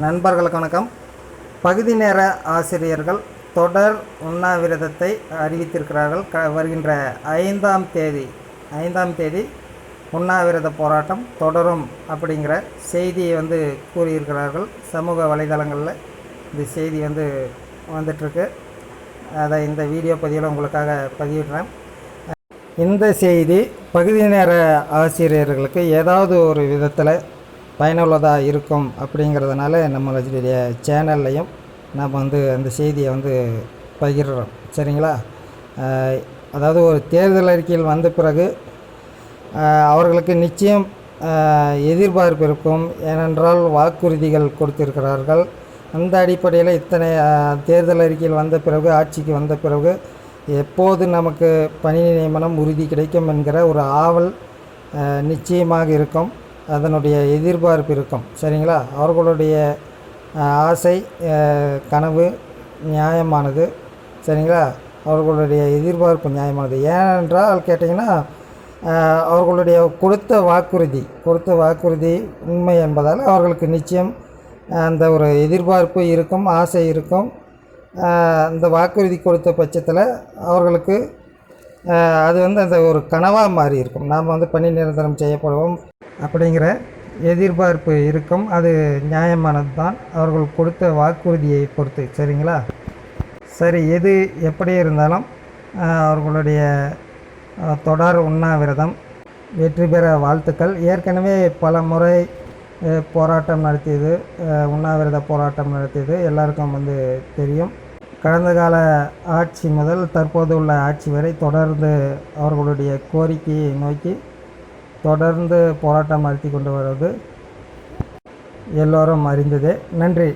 நண்பர்களுக்கு வணக்கம். பகுதி நேர ஆசிரியர்கள் தொடர் உண்ணாவிரதத்தை அறிவித்திருக்கிறார்கள். க வருகின்ற ஐந்தாம் தேதி ஐந்தாம் தேதி உண்ணாவிரத போராட்டம் தொடரும் அப்படிங்கிற செய்தியை வந்து கூறியிருக்கிறார்கள். சமூக வலைதளங்களில் இந்த செய்தி வந்து வந்துட்டுருக்கு. அதை இந்த வீடியோ பதிவில் உங்களுக்காக பதிவிடுறேன். இந்த செய்தி பகுதி நேர ஆசிரியர்களுக்கு ஏதாவது ஒரு விதத்தில் பயனுள்ளதாக இருக்கும் அப்படிங்கிறதுனால நம்மளுடைய சேனல்லையும் நம்ம வந்து அந்த செய்தியை வந்து பகிர்றோம். சரிங்களா? அதாவது ஒரு தேர்தல் அறிக்கையில் வந்த பிறகு அவர்களுக்கு நிச்சயம் எதிர்பார்ப்பு இருக்கும். ஏனென்றால் வாக்குறுதிகள் கொடுத்திருக்கிறார்கள். அந்த அடிப்படையில் இத்தனை தேர்தல் அறிக்கையில் வந்த பிறகு ஆட்சிக்கு வந்த பிறகு எப்போது நமக்கு பணி நியமனம் உறுதி கிடைக்கும் என்கிற ஒரு ஆவல் நிச்சயமாக இருக்கும். அதனுடைய எதிர்பார்ப்பு இருக்கும். சரிங்களா? அவர்களுடைய ஆசை கனவு நியாயமானது. சரிங்களா? அவர்களுடைய எதிர்பார்ப்பு நியாயமானது. ஏனென்றால் கேட்டிங்கன்னா அவர்களுடைய கொடுத்த வாக்குறுதி கொடுத்த வாக்குறுதி உண்மை என்பதால் அவர்களுக்கு நிச்சயம் அந்த ஒரு எதிர்பார்ப்பு இருக்கும் ஆசை இருக்கும். அந்த வாக்குறுதி கொடுத்த பட்சத்தில் அவர்களுக்கு அது வந்து அந்த ஒரு கனவாக மாறி இருக்கும். நாம் வந்து பணி நிரந்தரம் செய்யப்படுவோம். அப்படிங்கிற எதிர்பார்ப்பு இருக்கும். அது நியாயமானது தான் அவர்கள் கொடுத்த வாக்குறுதியை பொறுத்து. சரிங்களா? சரி எது எப்படி இருந்தாலும் அவர்களுடைய தொடர் உண்ணாவிரதம் வெற்றி பெற வாழ்த்துக்கள். ஏற்கனவே பல முறை போராட்டம் நடத்தியது. உண்ணாவிரத போராட்டம் நடத்தியது. எல்லாருக்கும் வந்து தெரியும். கடந்த கால ஆட்சி முதல் தற்போது உள்ள ஆட்சி வரை தொடர்ந்து அவர்களுடைய கோரிக்கையை நோக்கி தொடர்ந்து போராட்டம் நடத்தி கொண்டு வருவது எல்லோரும் அறிந்ததே. நன்றி.